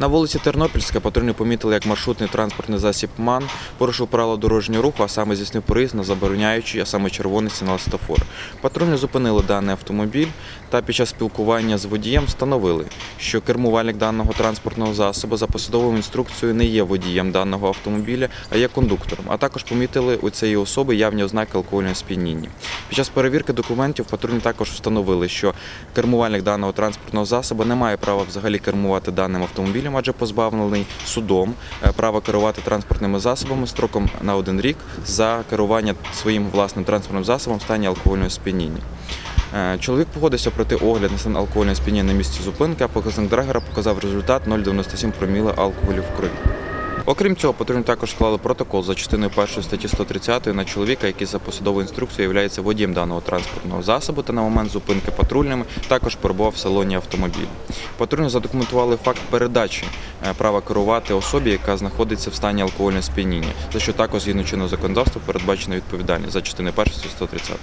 На вулиці Тернопільська патрульні помітили, як маршрутний транспортний засіб МАН порушив правила дорожнього руху, а саме здійснив проїзд на забороняючий, а саме червоний сигнал стафор. Патрульні зупинили даний автомобіль та під час спілкування з водієм встановили, що кермувальник даного транспортного засобу за посадовою інструкцією не є водієм даного автомобіля, а є кондуктором. А також помітили у цієї особи явні ознаки алкогольного сп'яніння. Під час перевірки документів патрульні також встановили, що кермувальник даного транспортного засобу не має права взагалі кермувати даним автомобілем, адже позбавлений судом е, права керувати транспортними засобами строком на один рік за керування своїм власним транспортним засобом в стані алкогольного сп'яніння. Е, Чоловік погодився пройти огляд на стан алкогольного сп'яніння на місці зупинки, а показник драгера показав результат 0,97 проміла алкоголю в крові. Окрім цього, патрульні також склали протокол за частиною першої статті 130 на чоловіка, який за посадовою інструкцією є водієм даного транспортного засобу та на момент зупинки патрульними також перебував в салоні автомобіля. Патрульні задокументували факт передачі е, права керувати особі, яка знаходиться в стані алкогольного сп'яніння, за що також згідно чинного законодавства передбачена відповідальність за частини першої статті 130.